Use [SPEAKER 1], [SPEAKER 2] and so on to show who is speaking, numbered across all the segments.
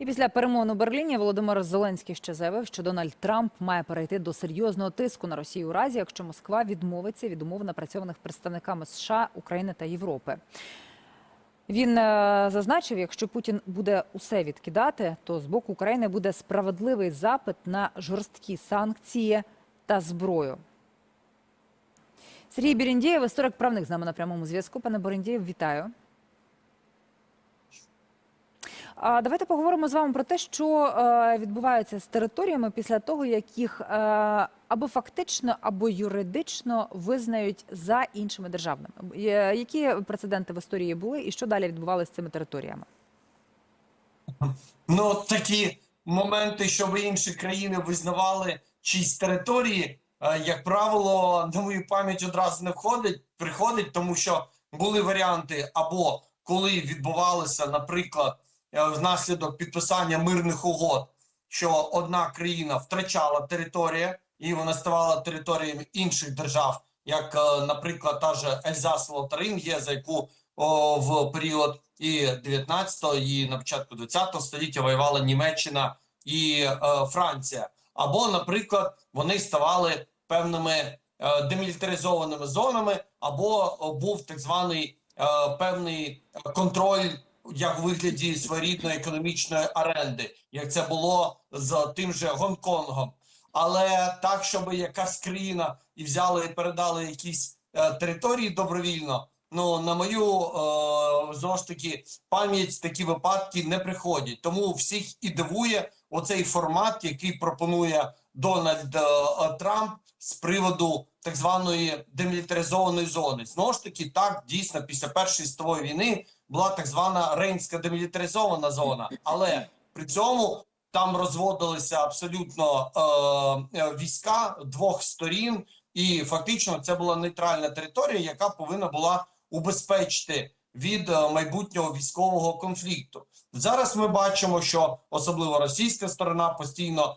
[SPEAKER 1] І після перемовин у Берліні Володимир Зеленський ще заявив, що Дональд Трамп має перейти до серйозного тиску на Росію у разі, якщо Москва відмовиться від умов напрацьованих представниками США, України та Європи. Він е, зазначив, якщо Путін буде усе відкидати, то з боку України буде справедливий запит на жорсткі санкції та зброю. Сергій Біріндєєв, історик правник з нами на прямому зв'язку. Пане Боріндєєв, вітаю. А давайте поговоримо з вами про те, що е, відбувається з територіями після того, як їх е, або фактично, або юридично визнають за іншими державами. Е, Які прецеденти в історії були, і що далі відбувалося з цими територіями?
[SPEAKER 2] Ну, такі моменти, щоб інші країни визнавали чиїсь території, е, як правило, на мою пам'ять одразу не входить, приходить, тому що були варіанти, або коли відбувалося, наприклад, внаслідок підписання мирних угод, що одна країна втрачала територію, і вона ставала територією інших держав, як, е, наприклад, та ж Ельзас Лотарин є, за яку о, в період і 19-го, і на початку 20-го століття воювала Німеччина і е, Франція. Або, наприклад, вони ставали певними е, демілітаризованими зонами, або був так званий е, певний контроль як у вигляді своєрідної економічної оренди, як це було з тим же Гонконгом. Але так, щоб якась країна і взяли і передали якісь е, території добровільно. Ну на мою е, знову ж таки пам'ять такі випадки не приходять. Тому всіх і дивує оцей формат, який пропонує Дональд е, Трамп з приводу так званої демілітаризованої зони. Знову ж таки, так дійсно після першої світової війни була так звана рейнська демілітаризована зона, але при цьому там розводилися абсолютно е, е, війська двох сторін, і фактично це була нейтральна територія, яка повинна була убезпечити від е, майбутнього військового конфлікту. Зараз ми бачимо, що особливо російська сторона постійно е,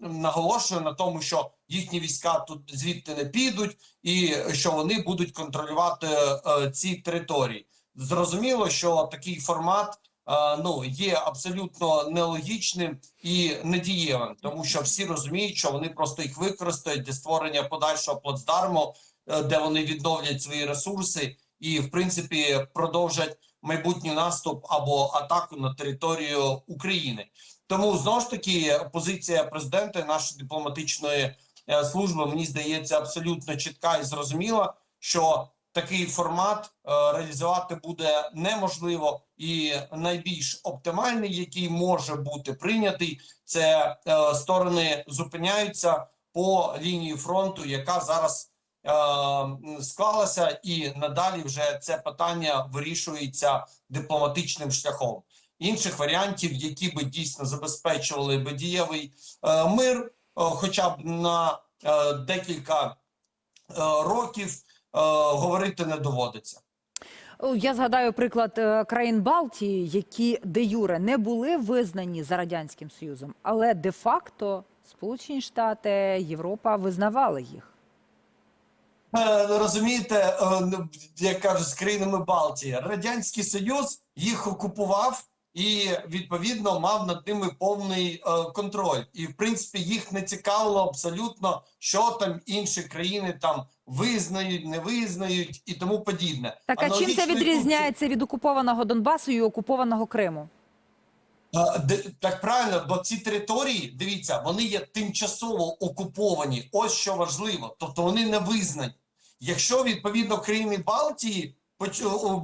[SPEAKER 2] наголошує на тому, що їхні війська тут звідти не підуть, і що вони будуть контролювати е, ці території. Зрозуміло, що такий формат е, ну є абсолютно нелогічним і недієвим, тому що всі розуміють, що вони просто їх використають для створення подальшого плацдарму, е, де вони відновлять свої ресурси і, в принципі, продовжать майбутній наступ або атаку на територію України. Тому знову ж таки позиція президента нашої дипломатичної е, служби мені здається абсолютно чітка і зрозуміла, що такий формат е, реалізувати буде неможливо, і найбільш оптимальний, який може бути прийнятий, це е, сторони зупиняються по лінії фронту, яка зараз склалася, і надалі вже це питання вирішується дипломатичним шляхом. Інших варіантів, які би дійсно забезпечували би дієвий е, мир, е, хоча б на е, декілька е, років, е, говорити не доводиться.
[SPEAKER 1] Я згадаю приклад країн Балтії, які де юре не були визнані за радянським союзом, але де факто Сполучені Штати, Європа визнавали їх.
[SPEAKER 2] Розумієте, ну, як кажуть, з країнами Балтії, Радянський Союз їх окупував і відповідно мав над ними повний е, контроль. І в принципі їх не цікавило абсолютно, що там інші країни там визнають, не визнають і тому подібне.
[SPEAKER 1] Так а чим це відрізняється від окупованого Донбасу і окупованого Криму?
[SPEAKER 2] Так правильно, бо ці території, дивіться, вони є тимчасово окуповані. Ось що важливо. Тобто вони не визнані. Якщо відповідно країни Балтії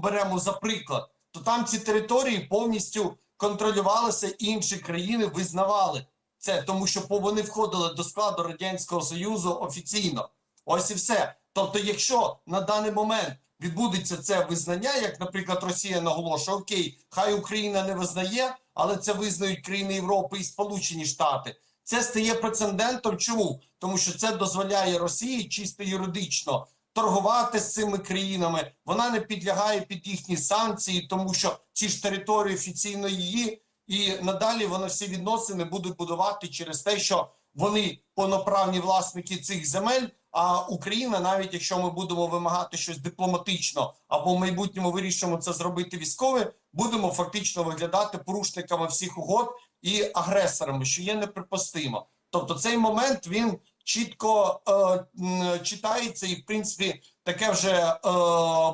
[SPEAKER 2] беремо за приклад, то там ці території повністю контролювалися, інші країни визнавали це, тому що вони входили до складу Радянського Союзу офіційно. Ось і все. Тобто, якщо на даний момент відбудеться це визнання, як, наприклад, Росія наголошує, окей, хай Україна не визнає, але це визнають країни Європи і Сполучені Штати. Це стає прецедентом. Чому? Тому що це дозволяє Росії чисто юридично торгувати з цими країнами. Вона не підлягає під їхні санкції, тому що ці ж території офіційно її, і надалі вони всі відносини будуть будувати через те, що вони повноправні власники цих земель. А Україна, навіть якщо ми будемо вимагати щось дипломатично або в майбутньому вирішимо це зробити військове, будемо фактично виглядати порушниками всіх угод і агресорами, що є неприпустимо. Тобто, цей момент він чітко е, читається, і в принципі таке вже е,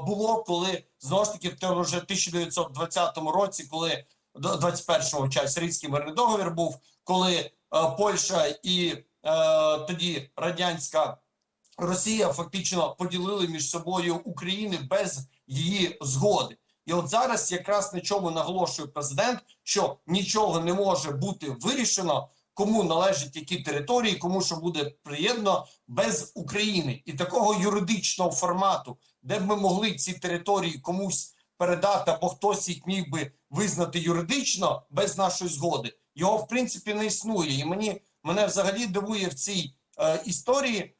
[SPEAKER 2] було, коли знову ж таки в тому вже 1920 році, коли до 21-го час Ризький мирний договір був, коли е, Польща і е, тоді радянська Росія фактично поділили між собою України без її згоди. І от зараз якраз на чому наголошує президент, що нічого не може бути вирішено, кому належать які території, кому що буде приєднано без України і такого юридичного формату, де б ми могли ці території комусь передати, або хтось їх міг би визнати юридично без нашої згоди, його в принципі не існує. І мені мене взагалі дивує в цій е, історії е,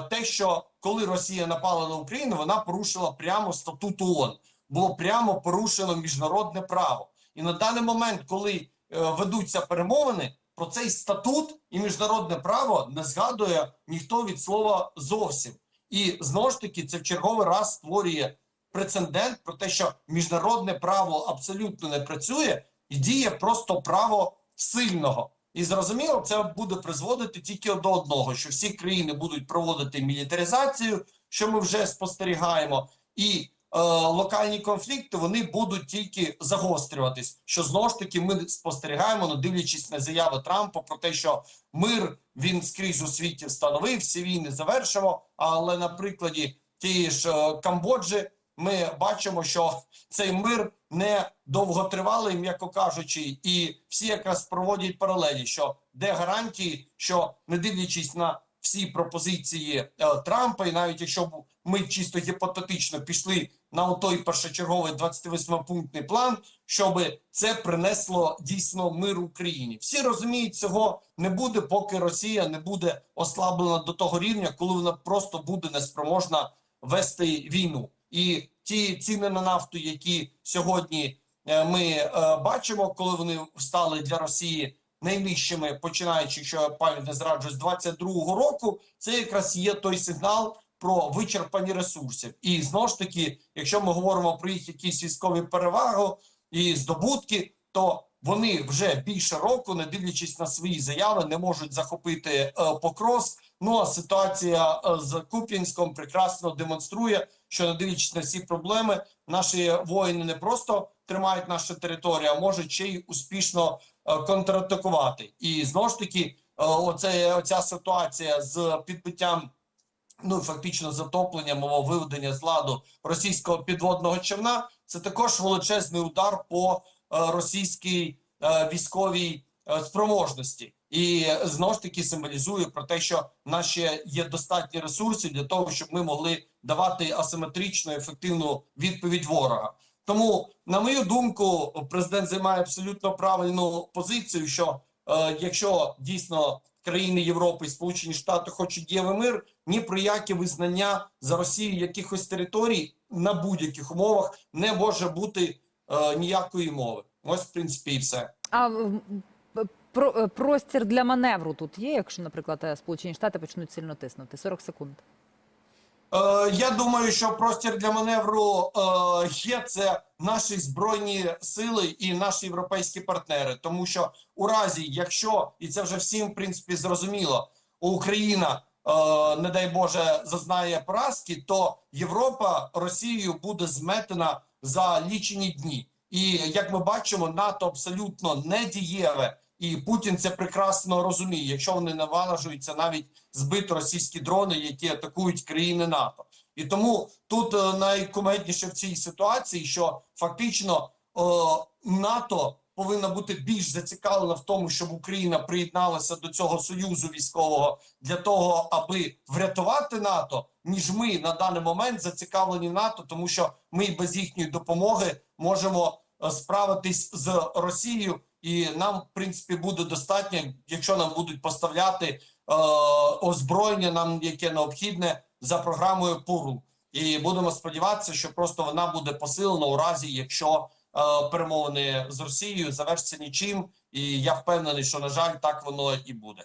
[SPEAKER 2] те, що коли Росія напала на Україну, вона порушила прямо статут ООН. Було прямо порушено міжнародне право. І на даний момент, коли е, ведуться перемовини, про цей статут і міжнародне право не згадує ніхто від слова зовсім. І знову ж таки, це в черговий раз створює прецедент про те, що міжнародне право абсолютно не працює і діє просто право сильного. І зрозуміло, це буде призводити тільки до одного: що всі країни будуть проводити мілітаризацію, що ми вже спостерігаємо, і локальні конфлікти вони будуть тільки загострюватись. Що знову ж таки ми спостерігаємо, ну дивлячись на заяви Трампа про те, що мир він скрізь у світі встановив, всі війни завершимо. Але на прикладі тієї ж е, Камбоджі ми бачимо, що цей мир не довготривалий, м'яко кажучи, і всі якраз проводять паралелі, що де гарантії, що не дивлячись на всі пропозиції е, Трампа, і навіть якщо б ми чисто гіпотетично пішли на той першочерговий 28-пунктний план, щоб це принесло дійсно мир Україні. Всі розуміють, цього не буде, поки Росія не буде ослаблена до того рівня, коли вона просто буде неспроможна вести війну. І ті ціни на нафту, які сьогодні е, ми е, бачимо, коли вони стали для Росії найнижчими, починаючи, якщо я пам'ять не зраджую, з 22-го року, це якраз є той сигнал про вичерпані ресурсів. І знову ж таки, якщо ми говоримо про їх якісь військові переваги і здобутки, то вони вже більше року, не дивлячись на свої заяви, не можуть захопити е, Покрос. Ну а ситуація е, з Куп'янськом прекрасно демонструє, що не дивлячись на всі проблеми, наші воїни не просто тримають нашу територію, а можуть ще й успішно е, контратакувати. І знову ж таки, е, оце оця ситуація з підбиттям. Ну, фактично, затопленням або виведення з ладу російського підводного човна, це також величезний удар по е, російській е, військовій е, спроможності, і знову ж таки символізує про те, що ще є достатні ресурси для того, щоб ми могли давати асиметричну ефективну відповідь ворога. Тому, на мою думку, президент займає абсолютно правильну позицію, що е, якщо дійсно країни Європи і Сполучені Штати хочуть дієвий мир, ні про яке визнання за Росію якихось територій на будь-яких умовах не може бути е, ніякої мови. Ось, в принципі, і все.
[SPEAKER 1] А про, е, простір для маневру тут є, якщо, наприклад, е, Сполучені Штати почнуть сильно тиснути? 40 секунд.
[SPEAKER 2] Е, я думаю, що простір для маневру е, є це наші збройні сили і наші європейські партнери. Тому що у разі, якщо і це вже всім в принципі зрозуміло, Україна, не дай Боже, зазнає поразки, то Європа Росією буде зметена за лічені дні. І як ми бачимо, НАТО абсолютно не дієве, і Путін це прекрасно розуміє, якщо вони наважуються навіть збити російські дрони, які атакують країни НАТО. І тому тут е, найкумедніше в цій ситуації, що фактично е, НАТО повинна бути більш зацікавлена в тому, щоб Україна приєдналася до цього союзу військового для того, аби врятувати НАТО, ніж ми на даний момент зацікавлені НАТО, тому що ми без їхньої допомоги можемо е, справитись з Росією, і нам, в принципі, буде достатньо, якщо нам будуть поставляти е, озброєння, нам яке необхідне за програмою ПУРУ. І будемо сподіватися, що просто вона буде посилена у разі, якщо перемовини з Росією завершаться нічим. І я впевнений, що на жаль, так воно і буде.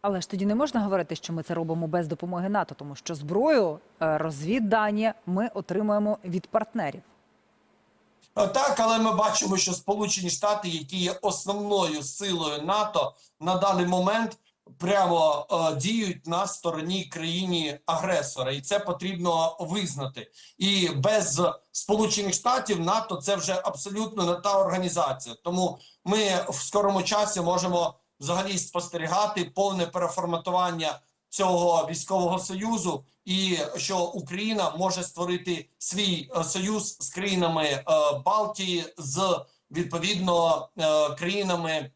[SPEAKER 1] Але ж тоді не можна говорити, що ми це робимо без допомоги НАТО, тому що зброю, е, розвіддані ми отримуємо від партнерів.
[SPEAKER 2] Е, Так, але ми бачимо, що Сполучені Штати, які є основною силою НАТО, на даний момент прямо е, діють на стороні країні агресора, і це потрібно визнати. І без Сполучених Штатів НАТО це вже абсолютно не та організація. Тому ми в скорому часі можемо взагалі спостерігати повне переформатування цього військового союзу, і що Україна може створити свій е, союз з країнами е, Балтії, з відповідно е, країнами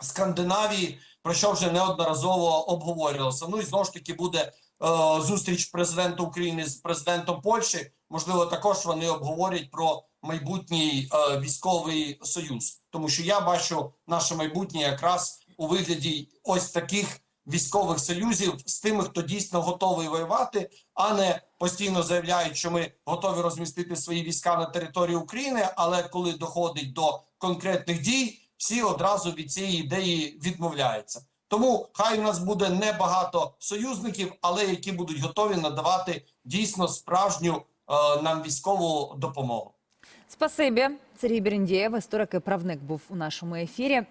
[SPEAKER 2] Скандинавії, про що вже неодноразово обговорювалося. Ну і знову ж таки буде е, зустріч президента України з президентом Польщі. Можливо, також вони обговорять про майбутній е, військовий союз, тому що я бачу наше майбутнє якраз у вигляді ось таких військових союзів з тими, хто дійсно готовий воювати, а не постійно заявляють, що ми готові розмістити свої війська на території України. Але коли доходить до конкретних дій, всі одразу від цієї ідеї відмовляються. Тому хай у нас буде небагато союзників, але які будуть готові надавати дійсно справжню е, нам військову допомогу.
[SPEAKER 1] Спасибі, Сергій Берендєєв, історик і правник, був у нашому ефірі.